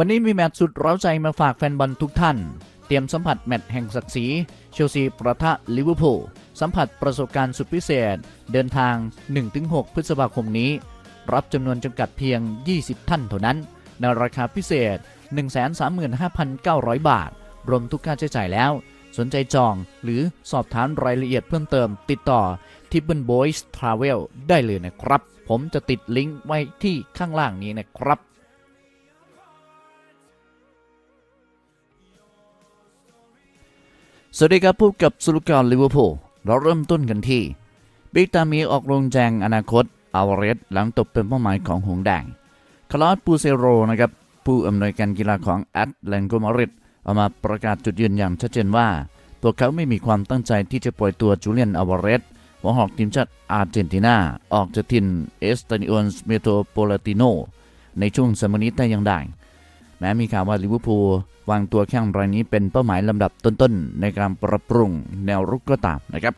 วันนี้มีแมตช์สุดเร้าใจมาฝากแฟนบอลทุกท่าน เตรียมสัมผัสแมตช์แห่งศักดิ์ศรีเชลซีประทะลิเวอร์พูลสัมผัสประสบการณ์สุดพิเศษ เดินทาง 1-6 พฤษภาคมนี้ รับจำนวนจำกัดเพียง 20 ท่านเท่านั้น ในราคาพิเศษ 135,900 บาท รวมทุกค่าใช้จ่ายแล้ว สนใจจองหรือสอบถามรายละเอียดเพิ่มเติม ติดต่อ t i b b l Boys Travel ได้เลยนะครับ ผมจะติดลิงก์ไว้ที่ข้างล่างนี้นะครับ สวัสดีครับพบกับสุลการลิเวอร์พูลเราเริ่มต้นกันที่บิ๊กตามีออกโรงแจงอนาคตอาวาเรสหลังตกเป็นเป้าหมายของหงแดงคาร์ลอสปูเซโรนะครับผู้อำนวยการกีฬาของแอตแลนโกมาริดออกมาประกาศจุดยืนอย่างชัดเจนว่าพวกเขาไม่มีความตั้งใจที่จะปล่อยตัวจูเลียนอาวาเรสหัวหอกทีมชาติอาร์เจนตินาออกจากถิ่นเอสตานิโอนสเมโตโปลติโนในช่วงสมนี้แต่ยังได้ แม้มีข่าวว่าลิเวอร์พูลวางตัวแข้งรายนี้เป็นเป้าหมายลำดับต้นๆ ในการปรับปรุงแนวรุกก็ตามนะครับ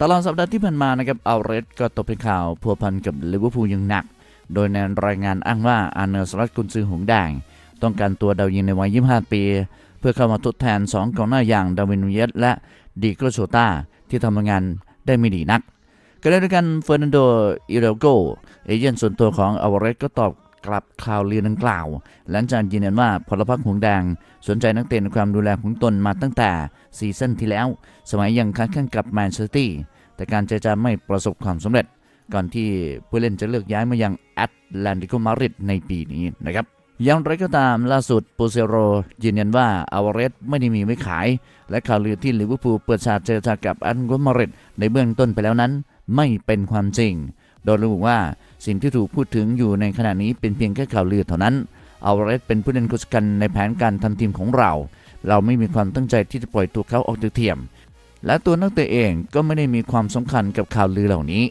ตลอดสัปดาห์ที่ผ่านมานะครับอัลเรสก็ตกเป็นข่าวพัวพันกับลิเวอร์พูลอย่างหนัก โดยในรายงานอ้างว่าอาร์เนอร์สลัดกุนซือหงส์แดงต้องการตัวดาวยิงในวัย 25 ปี เพื่อเข้ามาทดแทน 2กองหน้าอย่างดาวินเยสและดีโกโชตาที่ทำงานได้ไม่ดีนักก็ได้ด้วยกันเฟอร์นันโด อิเรโกเอเจนต์ส่วนตัวของอัลเรสก็ตอบ กลับข่าวลือดังกล่าว หลังจากยืนยันว่าพลพรรคหงแดง สนใจนักเตะในความดูแลของตนมาตั้งแต่ซีซั่นที่แล้ว สมัยยังค้าแข่งกับแมนเชสเตอร์แต่การเจรจาไม่ประสบความสำเร็จ ก่อนที่ผู้เล่นจะเลือกย้ายมายังแอตแลนติโกมาริดในปีนี้นะครับอย่างไรก็ตามล่าสุดปูเซโรยืนยันว่าอาวเรสไม่ได้มีไว้ขาย และข่าวลือที่ลิเวอร์พูลเปิดฉากเจรจากับแอตเลนติโกมาริดในเบื้องต้นไปแล้วนั้น ไม่เป็นความจริง โดยระบุว่าสิ่งที่ถูกพูดถึงอยู่ในขณะนี้เป็นเพียงแค่ข่าวลือเท่านั้นอาวาเรสเป็นผู้เล่นคนสำคัญในแผนการทำทีมของเรา เราไม่มีความตั้งใจที่จะปล่อยตัวเขาออกจากทีมและตัวนักเตะเองก็ไม่ได้มีความสำคัญกับข่าวลือเหล่านี้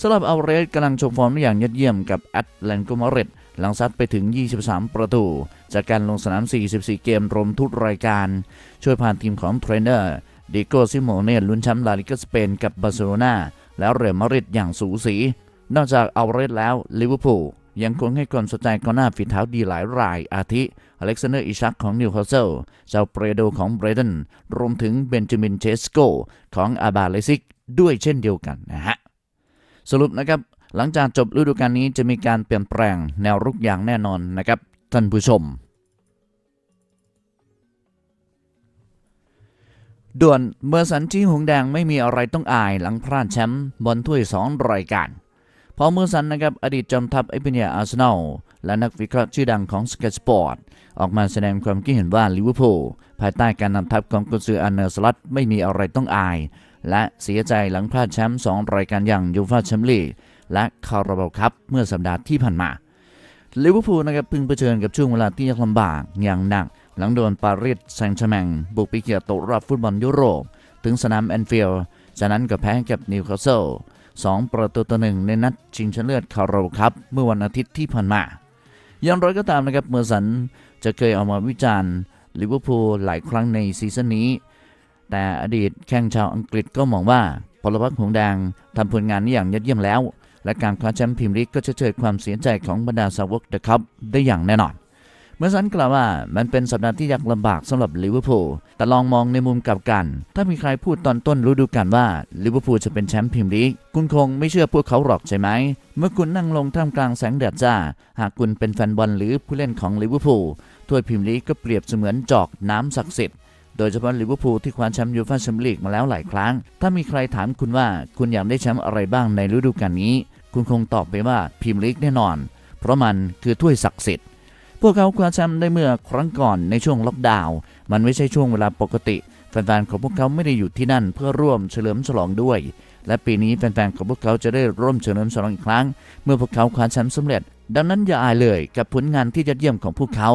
สำหรับอัลเรสกำลังโชว์ฟอร์มได้อย่างยอดเยี่ยมกับแอตแลนโกมาริดหลังซัดไปถึง 23 ประตู จากการลงสนาม 44 เกมรวมทุกรายการ ช่วยพานทีมของเทรนเนอร์ดิโกซิโมเน่ลุ้นแชมป์ลาลิกาสเปนกับบาร์เซโลนาแล้วเรอัลมาดริดอย่างสูสี นอกจากอัลเรสแล้วลิเวอร์พูลยังคงให้ความสนใจกองหน้าฝีเท้าดีหลายราย อาทิอเล็กซานเดอร์อิชักของนิวคาสเซิลเจ้าเปรโดของเบรตันรวมถึงเบนจามินเชสโกของอาบาเลซิกด้วยเช่นเดียวกันนะฮะ สรุปนะครับ หลังจากจบฤดูกาลนี้จะมีการเปลี่ยนแปลงแนวรุกอย่างแน่นอนนะครับ ท่านผู้ชม ด่วนเมอร์สันจี้หงแดงไม่มีอะไรต้องอายหลังพลาดแชมป์บอลถ้วย 2 รายการ พอเมอร์สันนะครับอดีตจอมทัพเอเปเนียอาร์เซนอลและนักวิเคราะห์ชื่อดังของสเก็ตสปอร์ตออกมาแสดงความคิดเห็นว่าลิเวอร์พูลภายใต้การนำทัพของกุนซืออันเนอร์สลัดไม่มีอะไรต้องอาย และเสียใจหลังพลาดแชมป์2รายการอย่างยูฟ่าแชมเปี้ยนลีกและคาราบาลคัพเมื่อสัปดาห์ที่ผ่านมาลิเวอร์พูลนะครับพิ่งเผชิญกับช่วงเวลาที่ยากลำบากอย่างหนัก หลังโดนปารีสแซงต์แชร์แมงบุกไปเกียวตกรอบฟุตบอลยุโรป ถึงสนามแอนฟิลด์จากนั้นก็แพ้กับนิวคาสเซิล 2 ประตูต่อหนึ่งในนัดชิงชนะเลิศคาราบาลคัพเมื่อวันอาทิตย์ที่ผ่านมา อย่างไรก็ตามนะครับเมอร์สันจะเคยออกมาวิจารณ์ลิเวอร์พูลหลายครั้งในซีซั่นนี้ แต่อดีตแข้งชาวอังกฤษก็มองว่าพลวัตหงแดงทำผลงานนี้อย่างยอดเยี่ยมแล้ว และการคว้าแชมป์พรีเมียร์ลีกก็จะเชิดความเสียใจของบรรดาสาวกเดอะคัพได้อย่างแน่นอน เมื่อสันกล่าวว่ามันเป็นสัปดาห์ที่ยากลำบากสำหรับลิเวอร์พูลแต่ลองมองในมุมกลับกัน ถ้ามีใครพูดตอนต้นฤดูกาลว่าลิเวอร์พูลจะเป็นแชมป์พรีเมียร์ลีกคุณคงไม่เชื่อพวกเขาหรอกใช่ไหม เมื่อคุณนั่งลงท่ามกลางแสงแดดจ้า หากคุณเป็นแฟนบอลหรือผู้เล่นของลิเวอร์พูลถ้วยพรีเมียร์ลีกก็เปรียบเสมือนจอกน้ำศักดิ์สิทธิ์โดยเฉพาะลิเวอร์พูลที่คว้าแชมป์ยูฟ่าแชมเปี้ยนลีกมาแล้วหลายครั้ง ถ้ามีใครถามคุณว่าคุณอยากได้แชมป์อะไรบ้างในฤดูกาลนี้ คุณคงตอบไปว่าพรีเมียร์ลีกแน่นอน เพราะมันคือถ้วยศักดิ์สิทธิ์ วกเขาคว้าแชมป์ได้เมื่อครั้งก่อนในช่วงล็อกดาวน์ มันไม่ใช่ช่วงเวลาปกติ แฟนๆของพวกเขาไม่ได้อยู่ที่นั่นเพื่อร่วมเฉลิมฉลองด้วย และปีนี้แฟนๆของพวกเขาจะได้ร่วมเฉลิมฉลองอีกครั้ง เมื่อพวกเขาคว้าแชมป์สำเร็จ ดังนั้นอย่าอายเลยกับผลงานที่ยอดเยี่ยมของพวกเขา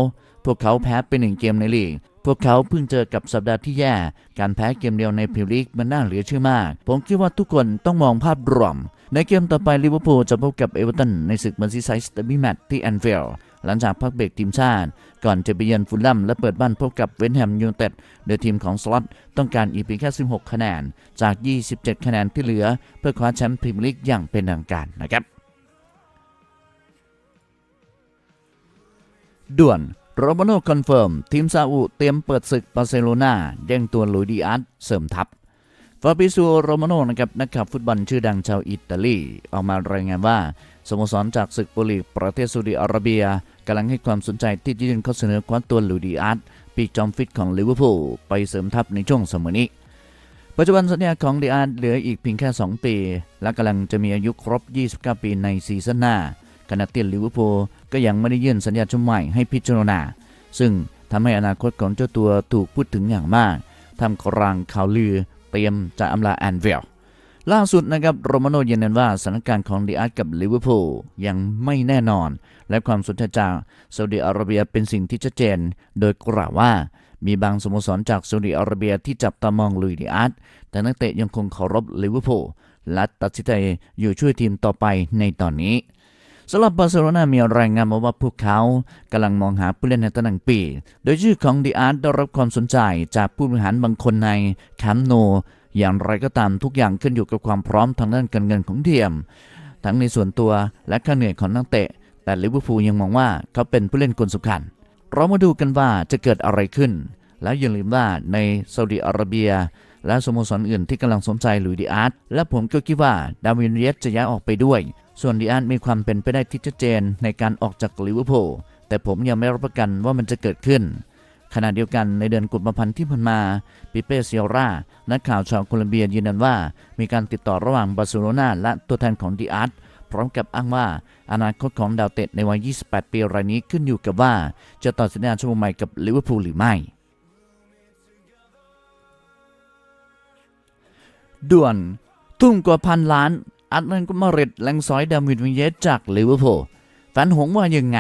พวกเขาแพ้ไปหนึ่งเกมในลีกพวกเขาเพิ่งเจอกับสัปดาห์ที่แย่ การแพ้เกมเดียวในพรีเมียร์ลีกมันน่าเหลือเชื่อมาก ผมคิดว่าทุกคนต้องมองภาพรวม ในเกมต่อไปลิเวอร์พูลจะพบกับเอเวอร์ตันในศึกมอร์ซีไซด์เตอร์บี้แมตที่แอนฟิลด์ หลังจากพักเบรกทีมชาติ ก่อนจะไปเยือนฟูลแลมและเปิดบ้านพบกับเวนแฮมยูไนเต็ดโดยทีมของสล็อตต้องการอีกเพียงแค่ 16 คะแนน จาก 27 คะแนนที่เหลือ เพื่อคว้าแชมป์พรีเมียร์ลีกอย่างเป็นทางการนะครับด่วนโรมาโน่คอนเฟิร์ม ทีมซาอุเตรียมเปิดศึกบาร์เซโลนาแย่งตัวลุยดิอาร์ตเสริมทัพฟาบิซัวโรมาโน่นะครับนักขับฟุตบอลชื่อดังชาวอิตาลี ออกมารายงานว่า สโมสรจากศึกโปรลีกประเทศซาอุดิอาระเบียำลังให้ความสนใจที่จะยื่นข้อเสนอคว้าตัวลูดิอาร์ตปีจอมฟิตของลิเวอร์พูลไปเสริมทัพในช่วงสมอนี้ ปัจจุบันสัญญาของดีอาร์ตเหลืออีกเพียงแค่ 2 ปี และกำลังจะมีอายุครบ 29 ปีในซีซั่นหน้าขณะที่ลิเวอร์พูลก็ยังไม่ได้ยื่นสัญญาชุดใหม่ให้พิจารณา ซึ่งทำให้อนาคตของเจ้าตัวถูกพูดถึงอย่างมากทำกลางข่าวลือเตรียมจะอำลาแอนเวล ล่าสุดนะครับโรมาโนยืนยันว่าสถานการณ์ของดีอาร์ตกับลิเวอร์พูลยังไม่แน่นอน และความสนใจจากซาอุดิอาระเบียเป็นสิ่งที่ชัดเจน โดยกล่าวว่ามีบางสโมสรจากซาอุดิอาระเบียที่จับตามองลุยดีอาร์ตแต่นักเตะยังคงเคารพลิเวอร์พูลและตัดสินใจอยู่ช่วยทีมต่อไปในตอนนี้สำหรับบาร์เซโลนามีรายงานมาว่าพวกเขากำลังมองหาผู้เล่นในตำแหน่งปี โดยชื่อของดีอาร์ตได้รับความสนใจจากผู้บริหารบางคนในแคมโน อย่างไรก็ตามทุกอย่างขึ้นอยู่กับความพร้อมทางด้านการเงินของเทียม ทั้งในส่วนตัวและค่าเหนื่อยของนักเตะ แต่ลิเวอร์พูลยังมองว่าเขาเป็นผู้เล่นคนสำคัญ เรามาดูกันว่าจะเกิดอะไรขึ้น แล้วอย่าลืมว่าในซาอุดิอาระเบีย และสโมสรอื่นที่กำลังสนใจหลุยดีอาร์ตและผมก็คิดว่าดาวินเยสจะย้ายออกไปด้วย ส่วนดีอาร์ตมีความเป็นไปได้ที่ชัดเจนในการออกจากลิเวอร์พูลแต่ผมยังไม่รับประกันว่ามันจะเกิดขึ้น ขณะเดียวกันในเดือนกุมภาพันธ์ที่ผ่านมาปิเป้เซียร่านักข่าวชาวโคลอมเบียยืนยันว่า มีการติดต่อระหว่างบาร์เซโลนาและตัวแทนของดีอาร์ตพร้อมกับอ้างว่า อนาคตของดาวเตะในวัย 28 ปีรายนี้ขึ้นอยู่กับว่า จะต่อสัญญาช่วงใหม่กับลิเวอร์พูลหรือไม่ด่วนทุ่มกว่าพันล้านอัตเลนก็มาริดแลงซอยดาวิดวิเยสจากลิเวอร์พูลแฟนหงว่ายังไง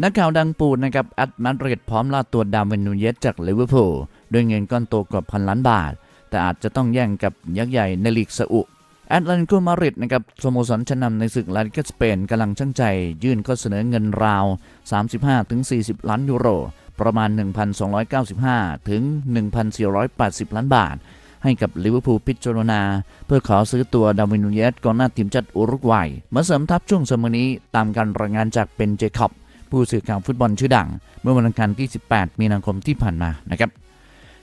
นักข่าวดังปูดนะครับแอตมาดริดพร้อมล่าตัวดาวินนูเยสจากลิเวอร์พูลด้วยเงินก้อนโตกว่าพันล้านบาท แต่อาจจะต้องแย่งกับยักษ์ใหญ่ในลีกซาอุแอตเลนโกมาริดนะครับสโมสรชั้นนำในศึกลาลิกาสเปนกำลังช่างใจ ยื่นข้อเสนอเงินราว 35-40 ล้านยูโร ประมาณ 1,295 ถึง 1,480 ล้านบาท ให้กับลิเวอร์พูลพิจารณา เพื่อขอซื้อตัวดาวินูเยสกองหน้าทีมชาติอุรุกวัยมาเสริมทัพช่วงสมอนี้ตามการรายงานจากเบนเจคอบ ผู้สื่อข่าวฟุตบอลชื่อดัง เมื่อวันอังคารที่ 18 มีนาคมที่ผ่านมานะครับ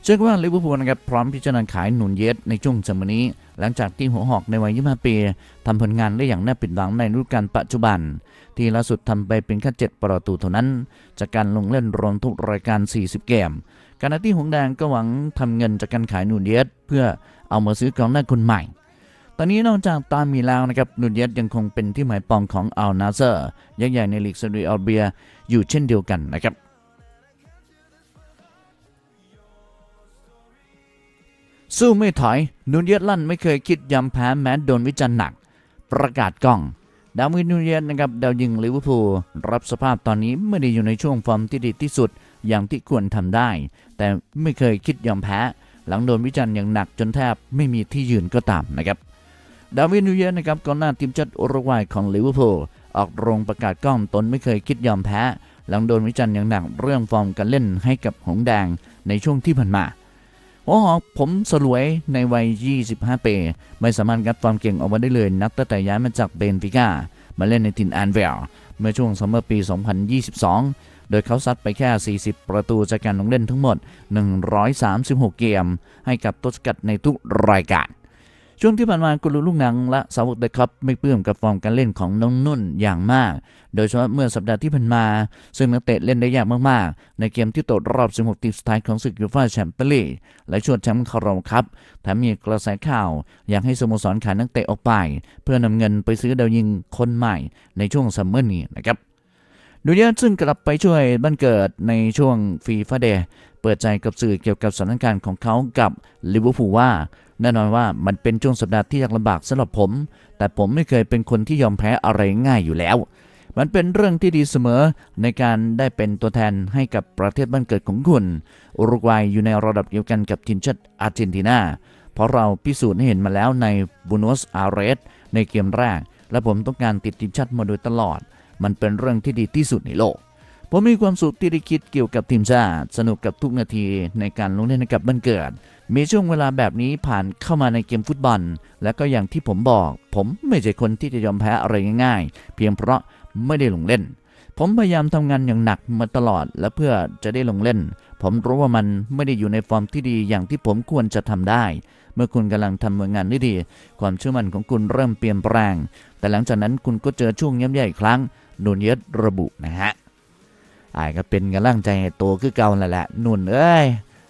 เชื่อว่าลิเวอร์พูลนะครับพร้อมพิจารณาขายหนุนเยสในช่วงสมอนี้ หลังจากที่หัวหอกในวัย 25 ปีทำผลงานได้อย่างน่าปิดหวังในฤดูกาลปัจจุบัน ที่ล่าสุดทำไปเป็นแค่7ประตูเท่านั้น จากการลงเล่นรวมทุกรายการ 40 เกมขณะที่หงแดงก็หวังทำเงินจากการขายหนุนเยสเพื่อเอามาซื้อกองหน้าคนใหม่ ตอนนี้นอกจากตามมีแล้วนะครับนุนเยสยังคงเป็นที่หมายปองของอัลนาเซอร์ยักษ์ใหญ่ในลีกซาอุดิอาระเบียอยู่เช่นเดียวกันนะครับสู้ไม่ถอยนุนเยสลั่นไม่เคยคิดยำแพ้แม้โดนวิจารณ์หนัก ประกาศกล้องดาวินนูเยสนะครับดาวยิงลิเวอร์พูลรับสภาพตอนนี้ไม่ได้อยู่ในช่วงฟอร์มที่ดีที่สุดอย่างที่ควรทำได้ แต่ไม่เคยคิดยอมแพ้ หลังโดนวิจารณ์อย่างหนักจนแทบไม่มีที่ยืนก็ตามนะครับ ดาวินนูเยสนะครับก่อนหน้าทีมชาติอุรุกวัยของลิเวอร์พูลออกโรงประกาศกล้องตนไม่เคยคิดยอมแพ้ หลังโดนวิจารณ์อย่างหนักเรื่องฟอร์มการเล่นให้กับหงแดงในช่วงที่ผ่านมาหัวหอกผมสลวยในวัย 25 ปี ไม่สามารถงัดความเก่งออกมาได้เลยนับตั้งแต่ย้ายมาจากเบนฟิก้ามาเล่นในทินแอนเวลเมื่อช่วงซัมเมอร์ปี 2022 โดยเขาซัดไปแค่ 40 ประตูจากการลงเล่นทั้งหมด 136 เกม ให้กับต้นสกัดในทุกรายการ ช่วงที่ผ่านมากุลูลูกหนังและสาวกเดอะคัพไม่ปลื้มกับฟอร์มการเล่นของน้องนุ่นอย่างมาก โดยเฉพาะเมื่อสัปดาห์ที่ผ่านมา ซึ่งนักเตะเล่นได้ยากมากๆ ในเกมที่ตกรอบ 16 ทีมสุดท้ายของศึกยูฟ่าแชมเปี้ยนลีกและชวดแชมป์คาราวคัพแถมมีกระแสข่าว อยากให้สโมสรขายนักเตะออกไป เพื่อนำเงินไปซื้อดาวยิงคนใหม่ในช่วงซัมเมอร์นี้นะครับดูเยอะซึ่งกลับไปช่วยบ้านเกิดในช่วงฟีฟ่าเดย์เปิดใจกับสื่อเกี่ยวกับสถานการณ์ของเขากับลิเวอร์พูลว่า แน่นอนว่ามันเป็นช่วงสัปดาห์ที่ยากลำบากสำหรับผม แต่ผมไม่เคยเป็นคนที่ยอมแพ้อะไรง่ายอยู่แล้ว มันเป็นเรื่องที่ดีเสมอในการได้เป็นตัวแทนให้กับประเทศบ้านเกิดของคุณอุรุกวัยอยู่ในระดับเดียวกันกับทีมชาติอาร์เจนตินาเพราะเราพิสูจน์ให้เห็นมาแล้วในบูโนสอาเรสในเกมแรก และผมต้องการติดทีมชาติมาโดยตลอด มันเป็นเรื่องที่ดีที่สุดในโลกผมมีความสุขที่ได้คิดเกี่ยวกับทีมชาติ สนุกกับทุกนาทีในการลงเล่นกับบ้านเกิด มีช่วงเวลาแบบนี้ผ่านเข้ามาในเกมฟุตบอล และก็อย่างที่ผมบอก ผมไม่ใช่คนที่จะยอมแพ้อะไรง่ายๆ เพียงเพราะไม่ได้ลงเล่น ผมพยายามทำงานอย่างหนักมาตลอด และเพื่อจะได้ลงเล่น ผมรู้ว่ามันไม่ได้อยู่ในฟอร์มที่ดีอย่างที่ผมควรจะทำได้ เมื่อคุณกำลังทำงานได้ดี ความเชื่อมั่นของคุณเริ่มเปลี่ยนแปลง แต่หลังจากนั้นคุณก็เจอช่วงย่ำแย่อีกครั้งนูนเยสระบุนะฮะไอ้ายก็เป็นกำลังใจให้โตคือเก่าแล้วแหละนุ่นเอ้ย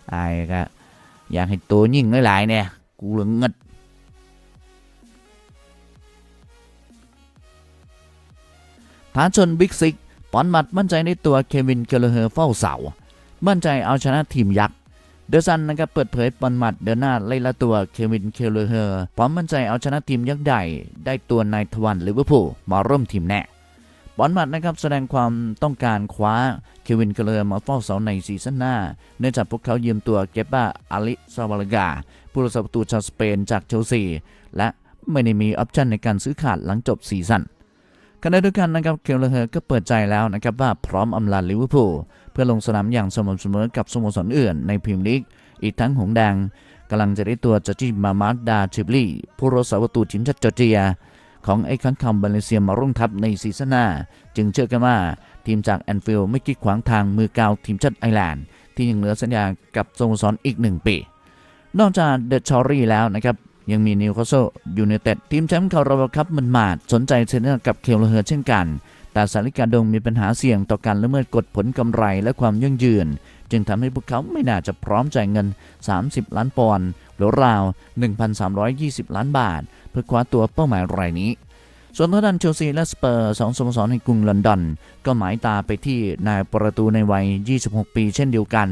ไอ้ายก็ อยากให้โตยิ่งหลายๆเนี่ยกูเหลืองเงิดฐานชนบิ๊กซิกปอนมัดมั่นใจในตัวเควินเกลเลอร์เฝ้าเสา มั่นใจเอาชนะทีมยักษ์ เดอซันนะครับเปิดเผยปอนมัดเดินหน้าไล่ละตัวเควินเคลเลอร์พร้อมมั่นใจเอาชนะทีมยักษ์ใหญ่ได้ตัวนายทวันลิเวอร์พูลมาร่วมทีมแน่ ปอนมัดนะครับแสดงความต้องการคว้าเควินเคลเลอร์มาเฝ้าเสาในซีซั่นหน้า เนื่องจากพวกเขายืมตัวเกป้าอาลิซาวาลกาผู้รักษาประตูชาวสเปนจากเชลซี และไม่ได้มีออปชันในการซื้อขาดหลังจบซีซั่นขณะเดียวกันนะครับ เคลเลอร์ก็เปิดใจแล้วนะครับว่าพร้อมอำลาลิเวอร์พูลเพื่อลงสนามอย่างสม่ำเสมอกับสโมสรอื่นในพรีเมียร์ลีก อีกทั้งหงแดงกำลังจะได้ตัวจอร์จิมามาดาชิบลีผู้รักษาประตูทีมชาติจอร์เจีย ของไอ้คังคำบาเลเซียมาร่วมทัพในซีซั่นหน้า จึงเชื่อกันว่าทีมจากแอนฟิลด์ไม่กีดขวางทางมือกาวทีมชาติไอร์แลนด์ ที่ยังเหลือสัญญากับสโมสรอีกหนึ่งปี นอกจากเดอะชอรี่แล้วนะครับ ยังมีนิวคาสเซิลยูไนเต็ดทีมแชมป์คาราบาคัพมันมาดสนใจเซ็นกับเคลเลอร์เช่นกัน แต่สาริกาดงมีปัญหาเสี่ยงต่อการละเมิดกฎผลกำไรและความยั่งยืน จึงทำให้พวกเขาไม่น่าจะพร้อมจ่ายเงิน 30 ล้านปอนด์หรือราว 1,320 ล้านบาท เพื่อคว้าตัวเป้าหมายรายนี้ ส่วนทางด้านเชลซีและสเปอร์สองสโมสรในกรุงลอนดอน ก็หมายตาไปที่นายประตูในวัย 26 ปีเช่นเดียวกัน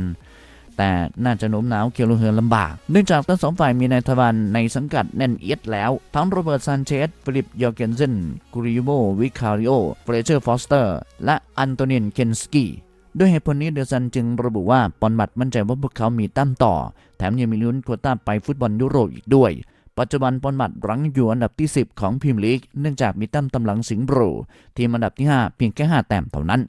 แต่น่าจะโน้มน้าวเคลเฮอร์ลำบาก เนื่องจากทั้งสองฝ่ายมีนายทวารในสังกัดแน่นเอียดแล้ว ทั้งโรเบิร์ตซานเชสฟิลิปยอร์เกนเซนกูริโมวิคาริโอเฟรเชอร์ฟอสเตอร์และอันโตเนียนเคนสกี้ด้วยเหตุผลนี้เดอซันจึงระบุว่าปอนบัตมั่นใจว่าพวกเขามีตั้มต่อ แถมยังมีลุ้นโควต้าไปฟุตบอลยุโรปอีกด้วย ปัจจุบันปอนบัตรั้งอยู่อันดับที่ 10 ของพรีเมียร์ลีก เนื่องจากมีตั้มตำหลังสิงห์บรูทีมอันดับที่ 5 เพียงแค่ 5 แต้มเท่านั้น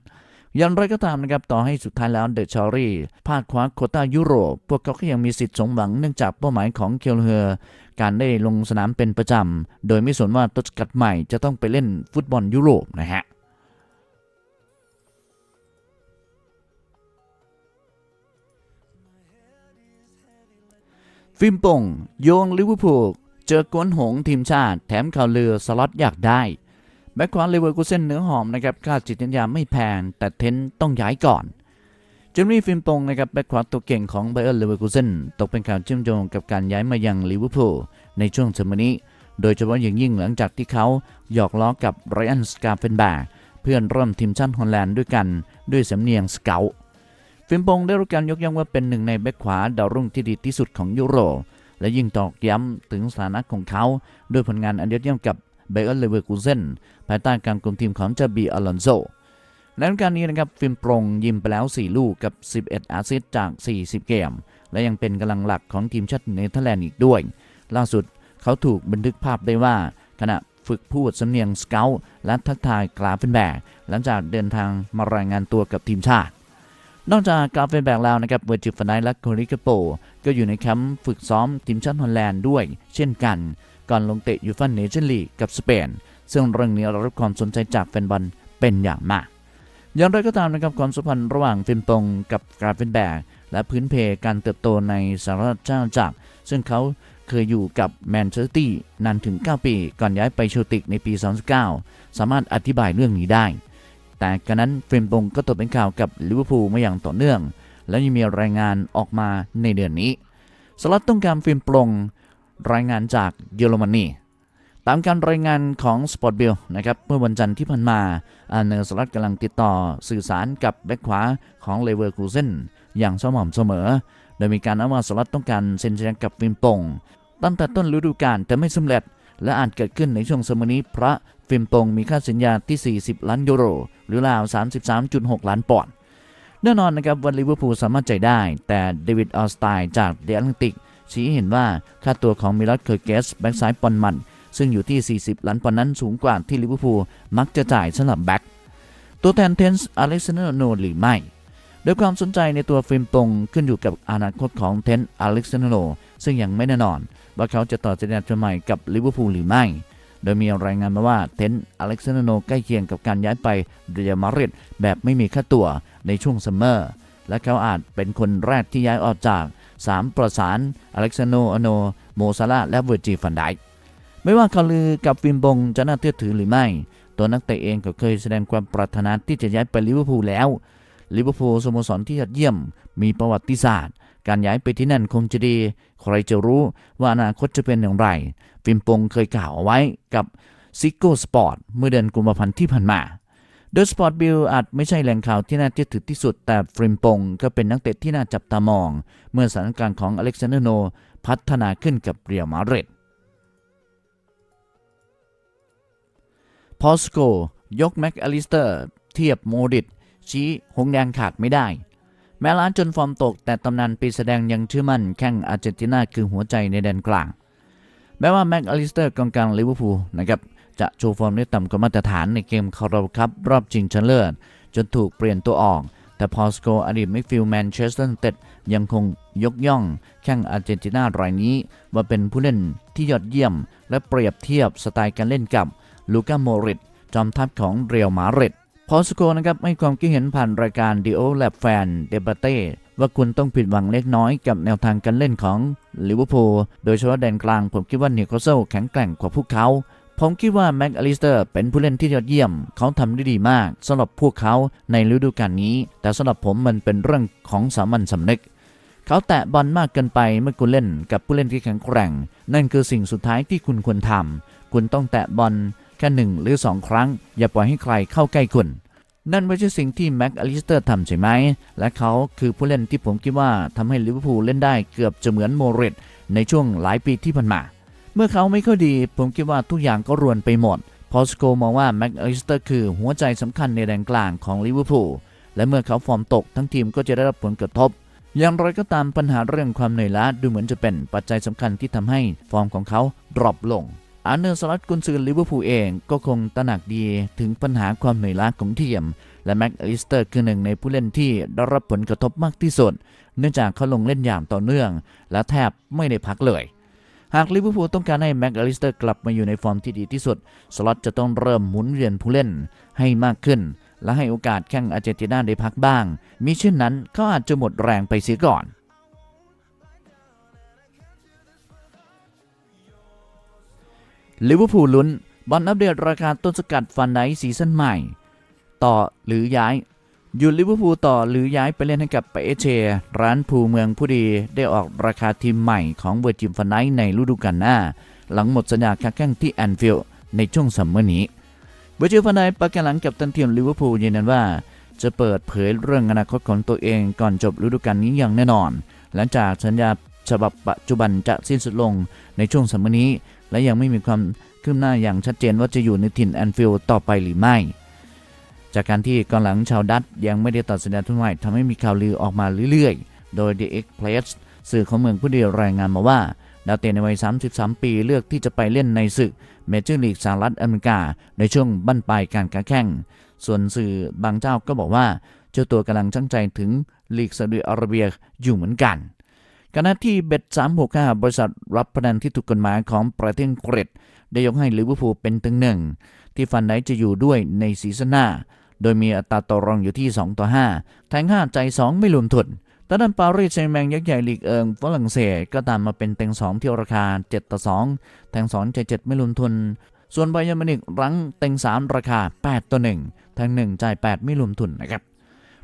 อย่างไรก็ตามนะครับ ต่อให้สุดท้ายแล้วเดอะชอรี่พลาดคว้าโคต้ายุโรป พวกเขาก็ยังมีสิทธิ์สมหวังเนื่องจากเป้าหมายของเคลเฮอร์การได้ลงสนามเป็นประจำ โดยไม่สนว่าต้นกัดใหม่จะต้องไปเล่นฟุตบอลยุโรปนะฮะ ฟิมปงโยงลิเวอร์พูลเจอกวนหงทีมชาติแถมข่าวลือสล็อตอยากได้แบ็คขวาเลเวอร์กูเซนเนื้อหอมนะครับค่าจิตวิญญาไม่แพงแต่เทนต้องย้ายก่อนเจมี่ฟิมปงนะครับแบ็คขวาตัวเก่งของไบเออร์เลเวอร์กูเซนตกเป็นข่าวเชื่อมโยงกับการย้ายมายังลิเวอร์พูลในช่วงเทอมนี้ โดยเฉพาะอย่างยิ่งหลังจากที่เขาหยอกล้อกับไรอันสกาเฟนแบกเพื่อนร่วมทีมชาติฮอลแลนด์ด้วยกันด้วยสำเนียงสเกล ฟิล์มปงได้รับการยกย่องว่าเป็นหนึ่งในแบ็คขวาดาวรุ่งที่ดีที่สุดของยุโรป และยิ่งตอกย้ำถึงสถานะของเขาด้วยผลงานอันยอดเยี่ยมกับเบเออร์เลเวอร์กูเซนภายใต้การคุมทีมของจาบีอลอนโซในฤดูกาลนี้นะครับฟิล์มปรงยิมไปแล้ว 4 ลูกกับ 11แอสซิสต์จาก 40 เกม และยังเป็นกำลังหลักของทีมชาติเนเธอร์แลนด์อีกด้วย ล่าสุดเขาถูกบันทึกภาพได้ว่า ขณะฝึกพูดสำเนียงสเกลและทักทายกราฟเฟนแบกหลังจากเดินทางมารายงานตัวกับทีมชาติ นอกจากกาเฟนแบกแล้วนะครับเวอร์จิฟนายและโคริกาโปก็อยู่ในแคมป์ฝึกซ้อมทีมชาติฮอลแลนด์ด้วย เช่นกัน ก่อนลงเตะยูฟ่าเนชั่นลีกกับสเปน ซึ่งเรื่องนี้ได้รับความสนใจจากแฟนบอลเป็นอย่างมาก อย่างไรก็ตามนะครับความสัมพันธ์ระหว่างฟินปงกับกาเฟนแบกและพื้นเพการเติบโตในสหรัฐอาณาจักรซึ่งเขาเคยอยู่กับแมนเชสเตอร์นานถึง 9 ปี ก่อนย้ายไปเชติกในปี 2019สามารถอธิบายเรื่องนี้ได้ แต่กระนั้นฟินปงก็ตกเป็นข่าวกับลิเวอร์พูลมาอย่างต่อเนื่อง และยังมีรายงานออกมาในเดือนนี้สล็อตต้องการฟิล์มปรงรายงานจากเยอรมนีตามการรายงานของ Sport Bill นะครับเมื่อวันจันทร์ที่ผ่านมาอาเนอร์สล็อตกำลังติดต่อสื่อสารกับแบ็คขวาของเลเวอร์คูเซนอย่างสม่ำเสมอ โดยมีการอ้างว่าสล็อตต้องการเซ็นสัญญากับฟิล์มปงตั้งแต่ต้นฤดูกาลแต่ไม่สำเร็จ และอาจเกิดขึ้นในช่วงสมัยนี้พระ ฟิล์มปงมีค่าสัญญาที่ 40 ล้านยูโร หรือราว 33.6 ล้านปอนด์แน่นอนนะครับว่าลิเวอร์พูลสามารถจ่ายได้ แต่เดวิดออสไตน์จากเดอะแอตแลนติก ชี้เห็นว่าค่าตัวของมิลอสเคอร์เกสแบ็กซ้ายปอนมัน ซึ่งอยู่ที่ 40 ล้านปอนด์นั้นสูงกว่าที่ลิเวอร์พูลมักจะจ่ายสำหรับแบ็กตัวแทนเทนส์อเล็กซานเดอร์โนหรือไม่โดยความสนใจในตัวฟิล์มปงขึ้นอยู่กับอนาคตของเทนอเล็กซานเดรซึ่งยังไม่แน่นอน ว่าเขาจะต่อสัญญาใหม่กับลิเวอร์พูลหรือไม่ โดยมีรายงานมาว่าเทนต์อเล็กซานโนใกล้เคียงกับการย้ายไปเรียลมาดริดแบบไม่มีค่าตัวในช่วงซัมเมอร์ และเขาอาจเป็นคนแรกที่ย้ายออกจาก 3 ประสานอเล็กซานโนอโน โมซาลาและเวอร์จิฟันไดค์ไม่ว่าข่าลือกับฟิมบงจะน่าเชื่อถือหรือไม่ ตัวนักเตะเองก็เคยแสดงความปรารถนาที่จะย้ายไปลิเวอร์พูลแล้ว ลิเวอร์พูลสโมสรที่ยอดเยี่ยม มีประวัติศาสตร์ การย้ายไปที่นั่นคงจะดี ใครจะรู้ว่าอนาคตจะเป็นอย่างไร ฟิมปงเคยกล่าวเอาไว้กับซิโก้สปอร์ตเมื่อเดือนกุมภาพันธ์ที่ผ่านมาโดยสปอร์ตบิลอาจไม่ใช่แหล่งข่าวที่น่าเชื่อถือที่สุด แต่ฟริมปงก็เป็นนักเตะที่น่าจับตามอง เมื่อสถานการณ์ของอเล็กซานเดอร์โน พัฒนาขึ้นกับเรียลมาดริดพอสโกยกแม็กอลิสเตอร์ เทียบโมดิต ชี้หงแดงขาดไม่ได้ แม้ล้านจนฟอร์มตก แต่ตำนานปีแสดงยังเชื่อมั่นแข้งอาร์เจนตินาคือหัวใจในแดนกลาง แม้ว่าแม็กอลิสเตอร์กองกลางลิเวอร์พูลนะครับจะโชว์ฟอร์มได้ต่ำกว่ามาตรฐานในเกมคาราบาวคัพรอบชิงชนะเลิศจนถูกเปลี่ยนตัวออกแต่พอสโกอดีตมิดฟิลด์แมนเชสเตอร์เต็ดยังคงยกย่องแข้งอาร์เจนตินารายนี้ ว่าเป็นผู้เล่นที่ยอดเยี่ยม และเปรียบเทียบสไตล์การเล่นกับลูก้าโมริตจอมทัพของเรียลมาริด พอสโกนะครับให้ความคิดเห็นผ่านรายการ d ิโอแลบแฟนเดบ a เต้ว่าคุณต้องผิดหวังเล็กน้อยกับแนวทางการเล่นของลิเวอร์พูลโดยเฉพาะแดนกลางผมคิดว่านิวคาสเซลแข็งแกร่งกว่าพวกเขา ผมคิดว่าแม็กอลิสเตอร์เป็นผู้เล่นที่ยอดเยี่ยม เขาทำได้ดีมากสำหรับพวกเขาในฤดูกาลนี้ แต่สำหรับผมมันเป็นเรื่องของสามัญสำนึกเขาแตะบอลมากเกินไปเมื่อคุณเล่นกับผู้เล่นที่แข็งแกร่ง นั่นคือสิ่งสุดท้ายที่คุณควรทำ คุณต้องแตะบอล แค่หนึ่งหรือสองครั้ง อย่าปล่อยให้ใครเข้าใกล้คุณนั่นไม่ใช่สิ่งที่แม็กอลิสเตอร์ทำใช่ไหม และเขาคือผู้เล่นที่ผมคิดว่าทำให้ลิเวอร์พูลเล่นได้เกือบจะเหมือนโมริตในช่วงหลายปีที่ผ่านมา เมื่อเขาไม่ค่อยดี ผมคิดว่าทุกอย่างก็รวนไปหมด พอสโกมองว่าแม็กอลิสเตอร์คือหัวใจสำคัญในแดนกลางของลิเวอร์พูล และเมื่อเขาฟอร์มตกทั้งทีมก็จะได้รับผลกระทบ อย่างไรก็ตามปัญหาเรื่องความเหนื่อยล้าดูเหมือนจะเป็นปัจจัยสำคัญที่ทำให้ฟอร์มของเขาดรอปลง อาร์เนอร์สลัดกุนซือลิเวอร์พูลเองก็คงตระหนักดีถึงปัญหาความเหนื่อยล้าของทีม และแม็กอลิสเตอร์คือหนึ่งในผู้เล่นที่ได้รับผลกระทบมากที่สุด เนื่องจากเขาลงเล่นอย่างต่อเนื่อง และแทบไม่ได้พักเลย หากลิเวอร์พูลต้องการให้แม็กอลิสเตอร์กลับมาอยู่ในฟอร์มที่ดีที่สุด สล็อตจะต้องเริ่มหมุนเวียนผู้เล่นให้มากขึ้น และให้โอกาสแข่งอาร์เจนตินาได้พักบ้างมิเช่นนั้นเขาอาจจะหมดแรงไปเสียก่อน ลิเวอร์พูลลุ้นบอลอัปเดตราคาต้นสกัดฟันไดซีซั่นใหม่ ต่อหรือย้ายหยุดลิเวอร์พูลต่อหรือย้ายไปเล่นให้กับไปเอเชร้านภูเมืองผู้ดีได้ออกราคาทีมใหม่ของเวอร์จิมฟันไดในฤดูกาลหน้า หลังหมดสัญญาค้าแข่งที่แอนฟิลด์ในช่วงซัมเมอร์นี้เวอร์จิมฟันไดประกาศหลังกับตันทีมลิเวอร์พูลยืนยันว่า จะเปิดเผยเรื่องอนาคตของตัวเองก่อนจบฤดูกาลนี้อย่างแน่นอน หลังจากสัญญาฉบับปัจจุบันจะสิ้นสุดลงในช่วงซัมเมอร์นี้ และยังไม่มีความคืบหน้าอย่างชัดเจนว่าจะอยู่ในถิ่นแอนฟิลด์ต่อไปหรือไม่ จากการที่กองหลังชาวดัตช์ยังไม่ได้ตัดสัญญาทุนใหม่ทำให้มีข่าวลือออกมาเรื่อยๆ โดย The Express สื่อของเมืองผู้ดีรายงานมาว่าดาวเตะในวัย 33 ปีเลือกที่จะไปเล่นในศึกเมเจอร์ลีกสหรัฐอเมริกา ในช่วงบั้นปลายการแข่ง ส่วนสื่อบางเจ้าก็บอกว่า เจ้าตัวกำลังตั้งใจถึงลีกซาอุดิอาระเบียอยู่เหมือนกัน ขณะที่เบ็ด365 บริษัทรับพนันที่ถูกกฎหมายของประเทศอังกฤษได้ยกให้ลิเวอร์พูลเป็นตึงหนึ่ง ที่ฟันไดจะอยู่ด้วยในซีซั่นหน้า โดยมีอัตราต่อรองอยู่ที่ 2 ต่อ 5 แทง 5 ใจ 2 ไม่รวมทุนตอนนั้นปารีสแซงแมงยักษ์ใหญ่ลีกเอิงฝรั่งเศสก็ตามมาเป็นเต็ง2 ที่ราคา 7 ต่อ 2 แทง 2 ใจ 7 ไม่รวมทุน ส่วนไบยอร์มิวนิกรั้งเต็ง 3 ราคา 8 ต่อ 1 แทง1จ่าย8ไม่รวมทุนนะครับ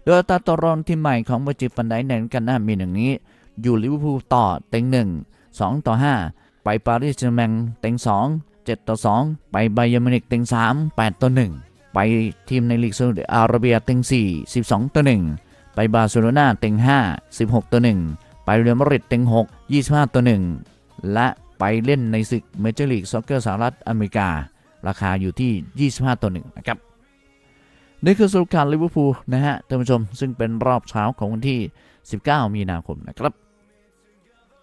โดยอัตราต่อรองทีมใหม่ของเวอร์จิฟันไดในกันหน้ามีหนึ่งนี้ อยู่ลิเวอร์พูลต่อเต็ง 1 2 ต่อ 5 ไปปารีสแซงต์แมงเต็ง 2 7 ต่อ 2 ไปไบยอร์มินิกเต็ง 3 8 ต่อ 1 ไปทีมในลีกซาอุดิอาระเบียเต็ง 4 12 ต่อ 1 ไปบาร์เซโลนาเต็ง 5 16 ต่อ 1 ไปเรอัลมาดริดเต็ง 6 25 ต่อ 1 และไปเล่นในศึกเมเจอร์ลีกซ็อกเกอร์สหรัฐอเมริกา ราคาอยู่ที่ 25 ต่อ 1 นะครับนี่คือสรุปการลิเวอร์พูลนะฮะท่านผู้ชมซึ่งเป็นรอบเช้าของวันที่ 19 มีนาคมนะครับ